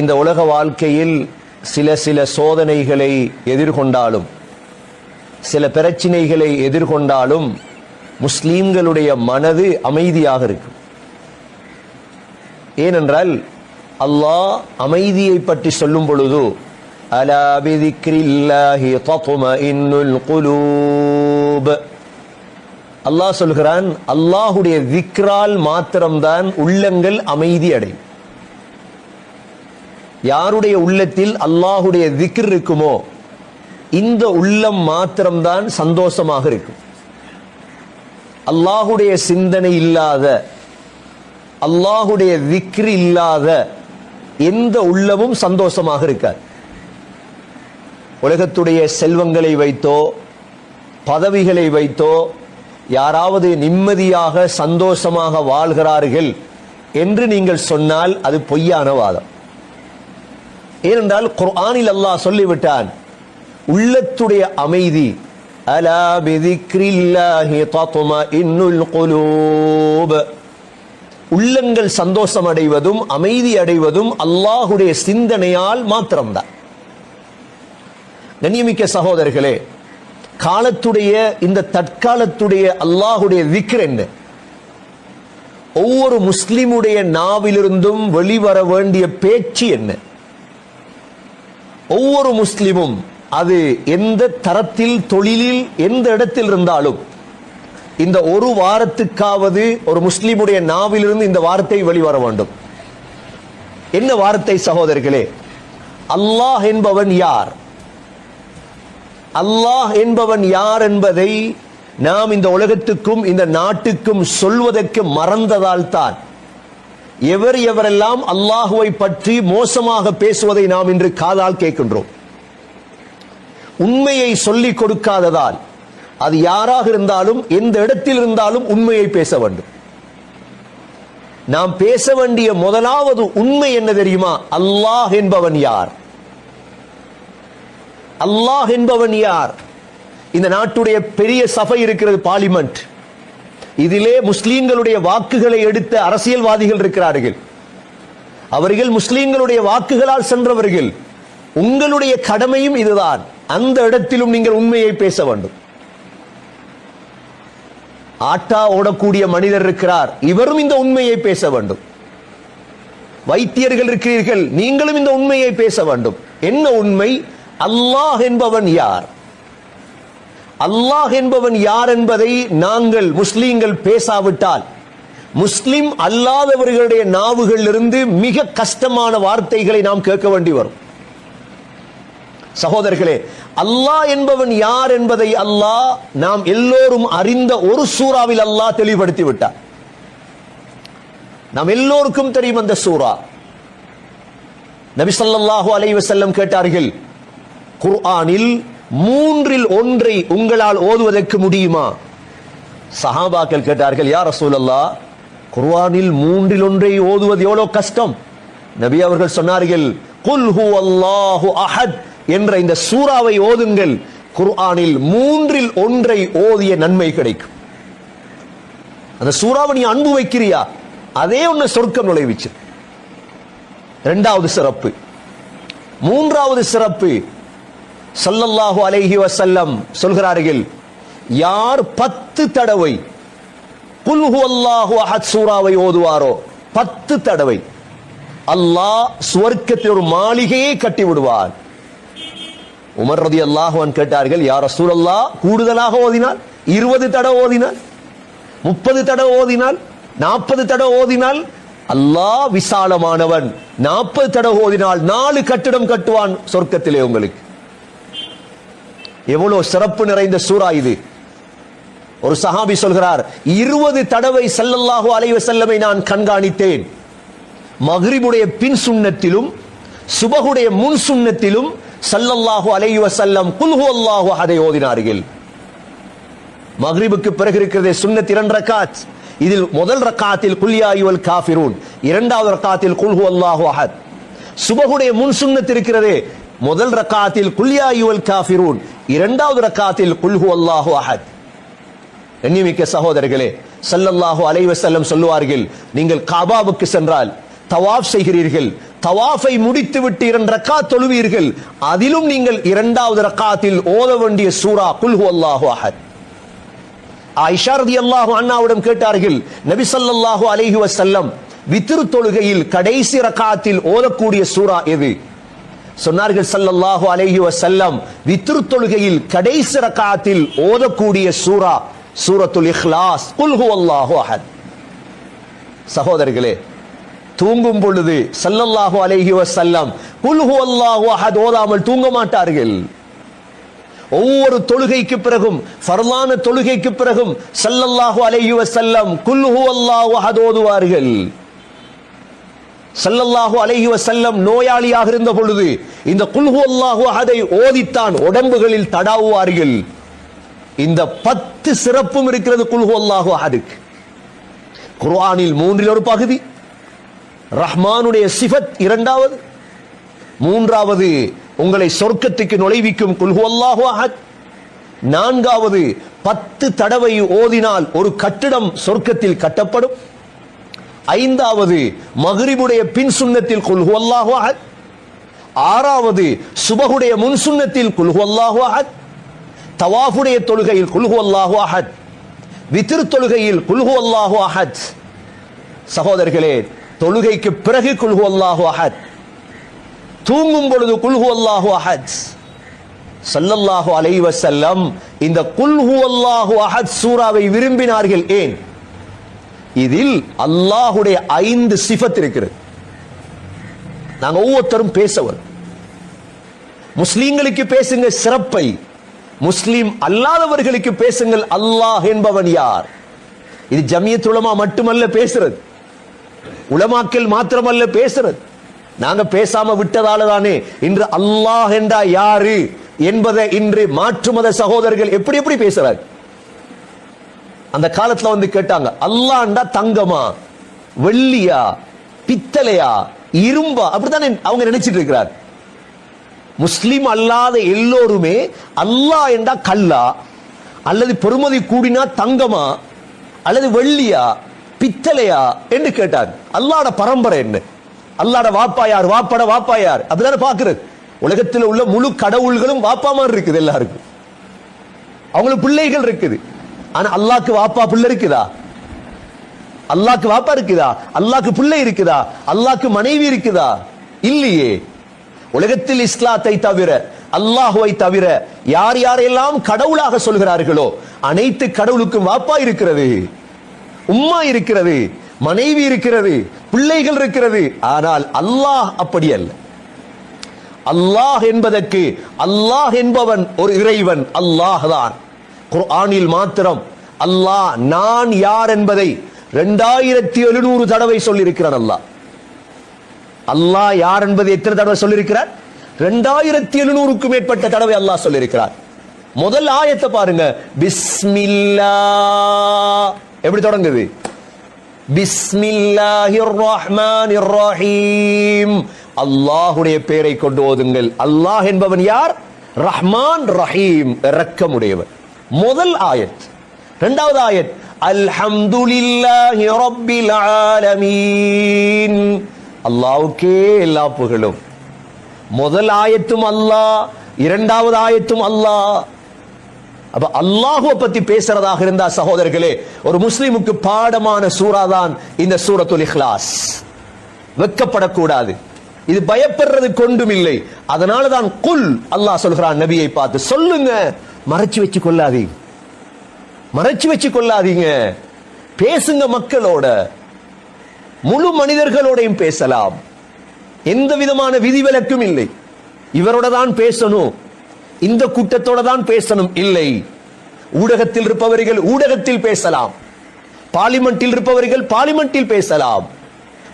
இந்த உலக வாழ்க்கையில் சில சில சோதனைகளை எதிர்கொண்டாலும் சில பிரச்சினைகளை எதிர்கொண்டாலும் முஸ்லீம்களுடைய மனது அமைதியாக இருக்கும். ஏனென்றால் அல்லாஹ் அமைதியை பற்றி சொல்லும் பொழுது அல்லாஹ் சொல்கிறான் அல்லாஹுடைய விக்ரால் மாத்திரம்தான் உள்ளங்கள் அமைதி அடையும். யாருடைய உள்ளத்தில் அல்லாஹுடைய திக்ர் இருக்குமோ இந்த உள்ளம் மாத்திரம்தான் சந்தோஷமாக இருக்கும். அல்லாஹுடைய சிந்தனை இல்லாத அல்லாஹுடைய விக்ரி இல்லாத எந்த உள்ளமும் சந்தோஷமாக இருக்காது. உலகத்துடைய செல்வங்களை வைத்தோ பதவிகளை வைத்தோ யாராவது நிம்மதியாக சந்தோஷமாக வாழ்கிறார்கள் என்று நீங்கள் சொன்னால் அது பொய்யான வாதம். ஏனென்றால் குர்ஆனில் அல்லாஹ் சொல்லிவிட்டான் உள்ளத்துடைய அமைதி அலா பிதிக்ரில்லாஹி தத்மஇன்னுல் குலூப். உள்ளங்கள் சந்தோஷம் அடைவதும் அமைதி அடைவதும் அல்லாஹுடைய சிந்தனையால் மாத்திரம்தான். கண்ணியமிக்க சகோதரர்களே காலத்துடைய இந்த தற்காலத்துடைய அல்லாஹுடைய விக்ர என்ன? ஒவ்வொரு முஸ்லிமுடைய நாவிலிருந்தும் வெளிவர வேண்டிய பேச்சு என்ன? ஒவ்வொரு முஸ்லிமும் அது எந்த தரத்தில் தொழிலில் எந்த இடத்தில் இருந்தாலும் இந்த ஒரு வாரத்துக்காவது ஒரு முஸ்லிமுடைய நாவிலிருந்து இந்த வார்த்தை வெளிவர வேண்டும். என்ன வார்த்தை சகோதரர்களே? அல்லாஹ் என்பவன் யார்? அல்லாஹ் என்பவன் யார் என்பதை நாம் இந்த உலகத்துக்கும் இந்த நாட்டுக்கும் சொல்வதற்கு மறந்ததால் தான் எவர் எவரெல்லாம் அல்லாஹுவை பற்றி மோசமாக பேசுவதை நாம் இன்று காதால் கேட்கின்றோம். உண்மையை சொல்லிக் கொடுக்காததால் அது யாராக இருந்தாலும் எந்த இடத்தில் இருந்தாலும் உண்மையை பேச வேண்டும். நாம் பேச வேண்டிய முதலாவது உண்மை என்ன தெரியுமா? அல்லாஹ் என்பவன் யார்? அல்லாஹ் என்பவன் யார்? இந்த நாட்டுடைய பெரிய சபை இருக்கிறது பார்லிமெண்ட் இதிலே முஸ்லீம்களுடைய வாக்குகளை எடுத்த அரசியல்வாதிகள் இருக்கிறார்கள். அவர்கள் முஸ்லீம்களுடைய வாக்குகளால் சென்றவர்கள். உங்களுடைய கடமையும் இதுதான். அந்த இடத்திலும் நீங்கள் உண்மையை பேச வேண்டும். ஆட்டா ஓடக்கூடிய மனிதர் இருக்கிறார். இவரும் இந்த உண்மையை பேச வேண்டும். வைத்தியர்கள் இருக்கிறீர்கள். நீங்களும் இந்த உண்மையை பேச வேண்டும். என்ன உண்மை? அல்லாஹ் என்பவன் யார்? அல்லாஹ் என்பவன் யார் என்பதை நாங்கள் முஸ்லீம்கள் பேசாவிட்டால் முஸ்லிம் அல்லாதவர்களுடைய நாவுகளிலிருந்து மிக கஷ்டமான வார்த்தைகளை நாம் கேட்க வேண்டி வரும். சகோதரர்களே அல்லாஹ் என்பவன் யார் என்பதை அல்லாஹ் நாம் எல்லோரும் அறிந்த ஒரு சூறாவில் அல்லாஹ் தெளிவுபடுத்தி விட்டார் நாம் எல்லோருக்கும் தெரியும் அந்த சூறா. நபி ஸல்லல்லாஹு அலைஹி கேட்டார்கள் குர்ஆனில் மூன்றில் ஒன்றை உங்களால் ஓதுவதற்கு முடியுமா? சஹாபாக்கள் கேட்டார்கள் யார் ரசூலல்லாஹ் குர்ஆனில் மூன்றில் ஒன்றை ஓதுவது எவ்வளவு கஷ்டம்? நபி அவர்கள் சொன்னார்கள் குல் ஹு அல்லாஹு அஹத் என்ற இந்த சூறாவை ஓதுங்கள். குர்ஆனில் மூன்றில் ஒன்றை ஓதிய நன்மை கிடைக்கும். அந்த சூறாவை நீ அன்பு வைக்கிறியா? அதே ஒன்று சொர்க்கம் நுழைவிச்சு. இரண்டாவது சிறப்பு. மூன்றாவது சிறப்பு சல்லல்லாஹு அலைஹி வசல்லம் சொல்கிறார்கள் யார் பத்து தடவை குல்ஹு அல்லாஹு அஹத் சூராவை ஓதுவாரோ பத்து தடவை அல்லாஹ் சுவர்க்கத்தில் ஒரு மாளிகையை கட்டி விடுவார் உமர் ரதி அல்லாஹுவன் கேட்டார்கள் யார் அல்லாஹ் கூடுதலாக ஓதினால் இருபது தடவை ஓதினால் முப்பது தடவை ஓதினால் நாற்பது தடவை ஓதினால் அல்லாஹ் விசாலமானவன் நாற்பது தடவை ஓதினால் நாலு கட்டிடம் கட்டுவான் சொர்க்கத்திலே உங்களுக்கு. எவ்வளவு சிறப்பு நிறைந்த சூறா இது. ஒரு சஹாபி சொல்கிறார் இருபது தடவை சல்லல்லாஹு அலைவ செல்லமை நான் கண்காணித்தேன். மகிரிபுடைய பின் சுண்ணத்திலும் சுபகுடைய முன் சுண்ணத்திலும் சல்லல்லாஹு அலைஹி வஸல்லம் குல்ஹு அல்லாஹு அதை ஓதினார்கள். மக்ரிபுக்கு பிறகு இருக்கிறதே சுன்னத் இரண்டு ரக்காத். இதில் முதல் ரக்காத்தில் குல்யா யுவல் காஃபிரூன் இரண்டாவது ரக்காத்தில் குல்ஹு அல்லாஹு அஹத் சுபகுடைய முன் சுன்னத் இருக்கிறதே முதல் ரக்காத்தில் குல்யா யுவல் காஃபிரூன் இரண்டாவது ரக்காத்தில் குல்ஹு அல்லாஹு அஹத். எண்ணிமிக்க சகோதரர்களே சல்லல்லாஹு அலைஹி சொல்லுவார்கள் நீங்கள் காபாவுக்கு சென்றால் தவாப் செய்கிறீர்கள் தவாஃபை முடித்து விட்டு இரண்டு ரக்காத் தொழுவீர்கள் அதிலும் நீங்கள் இரண்டாவது ரக்காத்தில் ஓத வேண்டிய சூரா குல்ஹு அல்லாஹு அஹத். ஆயிஷா ரலியல்லாஹு அண்ணாவிடம் கேட்டார்கள் நபி ஸல்லல்லாஹு அலைஹி வசல்லம் வித்திரு தொழுகையில் கடைசி ரக்காத்தில் ஓதக்கூடிய சூரா எது? சொன்னார்கள் சல்லல்லாஹு அலேஹி வசல்லம் வித்ரு தொழுகையில் கடைசி ரக்காத்தில் ஓதக்கூடிய சூரா சூரத்துல் இஹ்லாஸ். குல் ஹுவல்லாஹு அஹத். சகோதரர்களே தூங்கும் பொழுது சல்லல்லாஹு அலேஹி வசல்லம் குல் ஹுவல்லாஹு அஹத் ஓதாமல் தூங்க மாட்டார்கள். ஒவ்வொரு தொழுகைக்கு பிறகும் ஃபர்லான தொழுகைக்கு பிறகும் சல்லல்லாஹு அலேஹி வசல்லம் குல் ஹுவல்லாஹு அஹத் ஓதுவார்கள். சல்லல்லாஹு அலைஹி செல்லம் நோயாளியாக இருந்த பொழுது இந்த குல்ஹு அல்லாஹு அதை ஓதித்தான் உடம்புகளில் தடாவுவார்கள். இந்த பத்து சிறப்பும் இருக்கிறது குல்ஹு அல்லாஹு அதுக்கு குர்ஆனில் மூன்றில் ஒரு பகுதி. ரஹ்மானுடைய சிஃபத் இரண்டாவது. மூன்றாவது உங்களை சொர்க்கத்துக்கு நுழைவிக்கும் குல்ஹு அல்லாஹு அஹத். நான்காவது பத்து தடவை ஓதினால் ஒரு கட்டிடம் சொர்க்கத்தில் கட்டப்படும். ஐந்தாவது மகரிபுடைய பின் சுன்னத்தில் குல்ஹு அல்லாஹு அஹத். ஆறாவது சுபகுடைய முன் சுண்ணத்தில் குல்ஹு அல்லாஹு அஹத். தவாஃபுடைய தொழுகையில் குல்ஹு அல்லாஹு அஹத். வித்திரு தொழுகையில் குல்ஹு அல்லாஹு அஹத். சகோதரர்களே தொழுகைக்கு பிறகு குல்ஹு அல்லாஹு அஹத். தூங்கும் பொழுது குல்ஹு அல்லாஹு அஹத். சல்லல்லாஹு அலைவசல்லம் இந்த குல்ஹு அல்லாஹு அஹத் சூராவை விரும்பினார்கள் ஏன்? இதில் அல்லாஹுடைய ஐந்து சிஃபத் இருக்கிறது. நாங்க ஒவ்வொருத்தரும் பேசவர். முஸ்லீம்களுக்கு பேசுங்க சிறப்பை. முஸ்லீம் அல்லாதவர்களுக்கு பேசுங்கள் அல்லாஹ் என்பவன் யார்? இது ஜமியத் உலமா மட்டுமல்ல பேசுறது. உலமாக்கள் மாத்திரமல்ல பேசுறது. நாங்க பேசாம விட்டதால தானே இன்று அல்லாஹ் என்றா யாரு என்பதை இன்று மாற்று மத சகோதரர்கள் எப்படி எப்படி பேசுறாங்க அந்த காலத்துல வந்து கேட்டாங்க அல்லாண்டா தங்கமா? வெள்ளியா? பித்தளையா? இரும்பா? அப்படித்தானே அவங்க நினைச்சிட்டு இருக்கிறார். முஸ்லிம் அல்லாத எல்லோருமே அல்லாஹ் என்றா கல்லா? அல்லது பெருமதி கூடினா தங்கமா? அல்லது வெள்ளியா? பித்தளையா? என்று கேட்டார். அல்லாட பரம்பரை என்ன? அல்லாட வாப்பா யார் வாப்பட வாப்பா யார் அப்படிதானே பாக்குறது உலகத்தில் உள்ள முழு கடவுள்களும் வாப்பா மாதிரி இருக்குது எல்லாருக்கும். அவங்களுக்கு பிள்ளைகள் இருக்குது. ஆனா அல்லாக்கு வாப்பா பிள்ளை இருக்குதா? அல்லாக்கு வாப்பா இருக்குதா? அல்லாக்கு பிள்ளை இருக்குதா? அல்லாக்கு மனைவி இருக்குதா? இல்லையே. உலகத்தில் இஸ்லாத்தை தவிர அல்லாஹுவை தவிர யார் யாரெல்லாம் கடவுளாக சொல்கிறார்களோ அனைத்து கடவுளுக்கும் வாப்பா இருக்கிறது. உம்மா இருக்கிறது மனைவி இருக்கிறது பிள்ளைகள் இருக்கிறது. ஆனால் அல்லாஹ் அப்படி அல்ல. அல்லாஹ் என்பதற்கு அல்லாஹ் என்பவன் ஒரு இறைவன் அல்லாஹ் தான். குர்ஆனில் மாத்திரம் அல்லாஹ் நான் யார் என்பதை ரெண்டாயிரத்தி எழுநூறு தடவை சொல்லியிருக்கிறான் அல்லாஹ். அல்லாஹ் யார் என்பதை எத்தனை தடவை சொல்லியிருக்கிறார்? ரெண்டாயிரத்தி எழுநூறுக்கும் மேற்பட்ட தடவை அல்லாஹ் சொல்லியிருக்கிறார். முதல் ஆயத்தை பாருங்க. பிஸ்மில்லா எப்படி தொடங்குது? பிஸ்மில்லாஹிர் ரஹ்மானிர் ரஹீம் அல்லாஹ்வுடைய பெயரை கொண்டு ஓதுங்கள். அல்லாஹ் என்பவன் யார்? ரஹ்மான் ரஹீம். இரக்கமுடையவன். முதல் ஆயத். இரண்டாவது ஆயத் அல்ஹம்துலில்லாஹி ரப்பில் ஆலமீன். அல்லாஹ்வுக்கே எல்லா புகழும். முதல் ஆயத்தும் அல்லாஹ் இரண்டாவது ஆயத்தும் அல்லாஹ். அப்ப அல்லாஹுவ பத்தி பேசுறதாக இருந்தா சகோதரர்களே ஒரு முஸ்லிமுக்கு பாடமான சூறா தான் இந்த சூரத்துல் இஹ்லாஸ். வெக்கப்படக்கூடாது. இது பயப்படுறது கொண்டும் இல்லை அதனால தான் குல் அல்லாஹ் சொல்கிறான் நபியை பார்த்து சொல்லுங்க மறைச்சு வச்சு கொள்ளாதீங்க. மறைச்சு வச்சு கொள்ளாதீங்க. பேசுங்க மக்களோட. முழு மனிதர்களோடையும் பேசலாம். எந்த விதமான விதிவிலக்கும் இல்லை. இவரோட தான் பேசணும். இந்த கூட்டத்தோட தான் பேசணும். இல்லை. ஊடகத்தில் இருப்பவர்கள் ஊடகத்தில் பேசலாம். பார்லிமெண்டில் இருப்பவர்கள் பார்லிமெண்டில் பேசலாம்.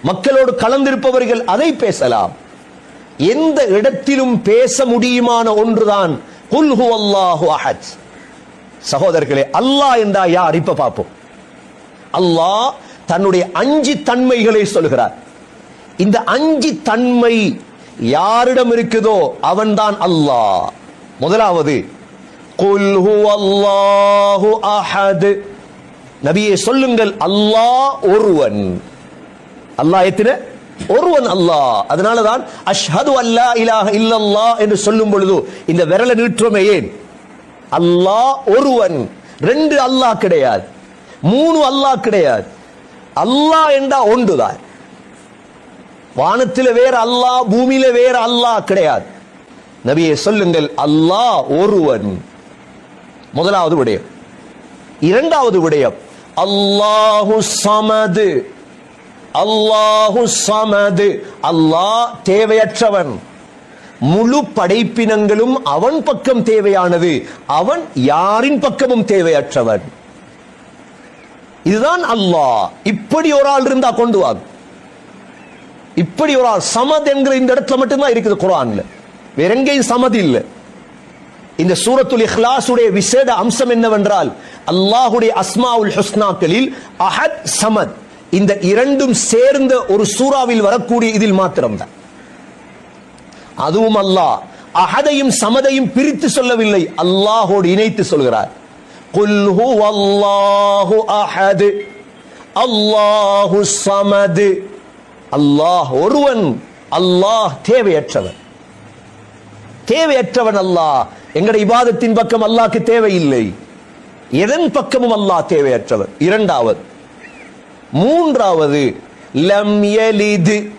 மக்களோடு கலந்திருப்பவர்கள் அதை பேசலாம். எந்த இடத்திலும் பேச முடியுமான ஒன்றுதான் குல் ஹுவல்லாஹு அஹத் சகோதரர்களே அல்லாஹ் என்றா யார்? இப்ப பார்ப்போம். அல்லாஹ் தன்னுடைய அஞ்சு தன்மைகளை சொல்கிறார். இந்த அஞ்சு தன்மை யாரிடம் இருக்குதோ அவன்தான் அல்லாஹ். முதலாவது குல் ஹுவல்லாஹு அஹத். நபியே சொல்லுங்கள் அல்லாஹ் ஒருவன். அல்லாஹ் எத்தனை? ஒருவன் அல்லாஹ். அதனாலதான் அஷ்ஹது அல்லா இலாஹ இல்லல்லா என்று சொல்லும் பொழுது இந்த விரலை நீட்டுறோமே ஏன்? அல்லாஹ் ஒருவன். ரெண்டு அல்லாஹ் கிடையாது. மூணு அல்லாஹ் கிடையாது. அல்லாஹ் என்றா ஒன்றுதான். வானத்தில் வேற அல்லாஹ் பூமியில வேற அல்லாஹ் கிடையாது. நபியை சொல்லுங்கள் அல்லாஹ் ஒருவன். முதலாவது விடயம். இரண்டாவது விடயம் அல்லாஹு சமது. அல்லாஹு சமது. அல்லாஹ் தேவையற்றவன். முழு படைப்பினங்களும் அவன் பக்கம் தேவையானது. அவன் யாரின் பக்கமும் தேவையற்றவன். இதுதான் அல்லாஹ். இப்படி ஒரு ஆள் இருந்தா கொண்டு வா. இப்படி ஒரு ஆள். சமத் என்கிற இந்த இடத்துல மட்டும்தான் இருக்குது குரான்ல வேற எங்கேயும் சமதி இல்ல. இந்த சூரத்துல் இஹ்லாசுடைய விசேட அம்சம் என்னவென்றால் அல்லாஹுடைய அஸ்மாவுல் ஹுஸ்னாக்களில் அஹத் சமத். இந்த இரண்டும் சேர்ந்த ஒரு சூறாவில் வரக்கூடிய இதில் மாத்திரம்தான். அதுவும் அல்லாஹ். அஹதையும் சமதையும் பிரித்து சொல்லவில்லை. அல்லாஹோடு இணைத்து சொல்கிறார். குல் ஹுவல்லாஹு அஹது அல்லாஹு சமது. அல்லாஹ் ஒருவன் அல்லாஹ் தேவையற்றவன். தேவையற்றவன் அல்லாஹ். எங்கட இபாதத்தின் பக்கம் அல்லாஹ்க்கு தேவையில்லை. எதன் பக்கமும் அல்லாஹ் தேவையற்றவன். இரண்டாவது மூன்றாவது லம் எலிது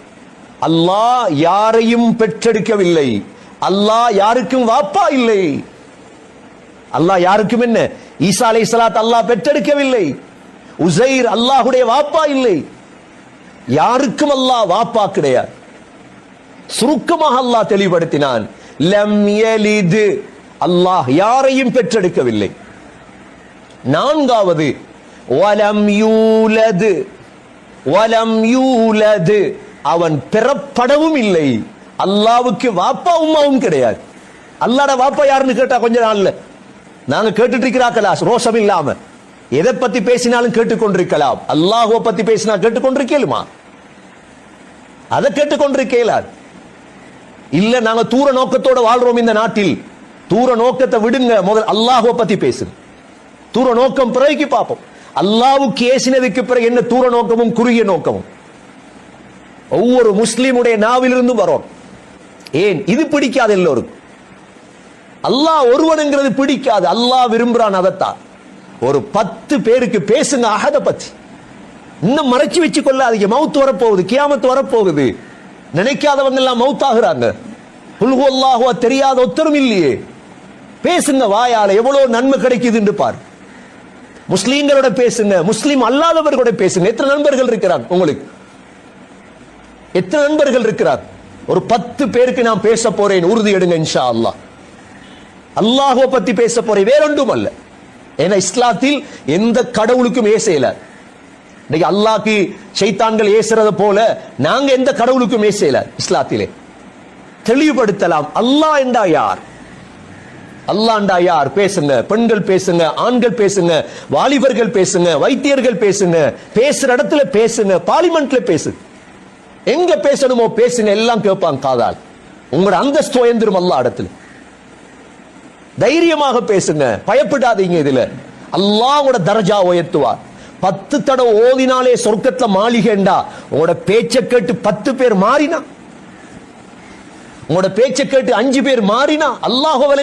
அல்லாஹ் யாரையும் பெற்றெடுக்கவில்லை. அல்லாஹ் யாருக்கும் வாப்பா இல்லை. அல்லாஹ் யாருக்கும் என்ன? ஈசா அலை சலாத் அல்லாஹ் பெற்றெடுக்கவில்லை. உசைர் அல்லாஹுடைய வாப்பா இல்லை. யாருக்கும் அல்லாஹ் வாப்பா கிடையாது. சுருக்கமாக அல்லாஹ் தெளிவுபடுத்தினான். லம் எலிது அல்லாஹ் யாரையும் பெற்றெடுக்கவில்லை. நான்காவது வலம் யூலது வலம் யூலது. அவன் பிறப்படவும் இல்லை. அல்லாவுக்கு வாப்பா உம்மாவும் கிடையாது. அல்லாட வாப்பா யாருன்னு கேட்டா கொஞ்ச நாள்ல. நாங்க கேட்டுட்டு இருக்கிறாக்கலா ரோஷம் இல்லாம. எதை பத்தி பேசினாலும் கேட்டுக்கொண்டிருக்கலாம். அல்லாஹுவ பத்தி பேசினா கேட்டுக்கொண்டிருக்கேலுமா? அதை கேட்டுக்கொண்டிருக்கலாது இல்ல நாங்க தூர நோக்கத்தோட வாழ்றோம் இந்த நாட்டில். தூர நோக்கத்தை விடுங்க. முதல் அல்லாஹுவ பத்தி பேசு தூர நோக்கம் பிறகு பார்ப்போம். அல்லாவுக்கு ஏசினதுக்கு பிறகு என்ன தூர நோக்கமும் குறுகிய நோக்கமும்? ஒவ்வொரு முஸ்லீமுடைய நாவிலிருந்து வரும். ஏன்? இது பிடிக்காது எல்லோருக்கும். அல்லாஹ் ஒருவனுங்கிறது பிடிக்காது. அல்லாஹ் விரும்புறான் அதைத்தான். ஒரு பத்து பேருக்கு பேசுங்க அகத பத்தி. இன்னும் மறைச்சு வச்சு கொள்ளாதீங்க மவுத்து வரப்போகுது. கியாமத்து வரப்போகுது. நினைக்காதவங்க எல்லாம் மவுத்தாகிறாங்க. ஆகுறாங்க தெரியாத ஒத்தரும் இல்லையே. பேசுங்க வாயால. எவ்வளவு நன்மை கிடைக்குதுன்னு பாரு. முஸ்லீம்களோட பேசுங்க முஸ்லீம் அல்லாதவர்களோட பேசுங்க. எத்தனை நண்பர்கள் இருக்கிறார் உங்களுக்கு? எத்தனை நண்பர்கள் இருக்கிறார்? ஒரு பத்து பேருக்கு நான் பேச போறேன் உறுதி எடுங்க இன்ஷா அல்லாஹ் அல்லாஹோ பத்தி பேச போறேன் வேறொன்றும் அல்ல. ஏன்னா இஸ்லாத்தில் எந்த கடவுளுக்கும் ஏசையில இன்னைக்கு அல்லாக்கு சைத்தான்கள் ஏசுறத போல நாங்க எந்த கடவுளுக்கும் ஏசையில இஸ்லாத்திலே. தெளிவுபடுத்தலாம் அல்லாஹ் என்றா யார்? அல்லாண்டா யார்? பேசுங்க. பெண்கள் பேசுங்க ஆண்கள் பேசுங்க வாலிபர்கள் பேசுங்க வைத்தியர்கள் பேசுங்க பேசுற இடத்துல பேசுங்க பார்லிமெண்ட்ல பேசுங்க எங்க பேசணுமோ பேசுங்க எல்லாம் கேட்பாங்க காதால். உங்களோட அந்தஸ்து உயர்ந்துரும் அல்லா இடத்துல. தைரியமாக பேசுங்க பயப்படாதீங்க இதுல. அல்லாவோட தரஜா உயர்த்துவார் பத்து தடவை ஓதினாலே சொர்க்கத்துல மாளிகைண்டா. உங்களோட பேச்சை கேட்டு பத்து பேர் மாறினா. உங்களோட பேச்சை கேட்டு அஞ்சு பேர் மாறினா அல்லாஹ் விளங்கி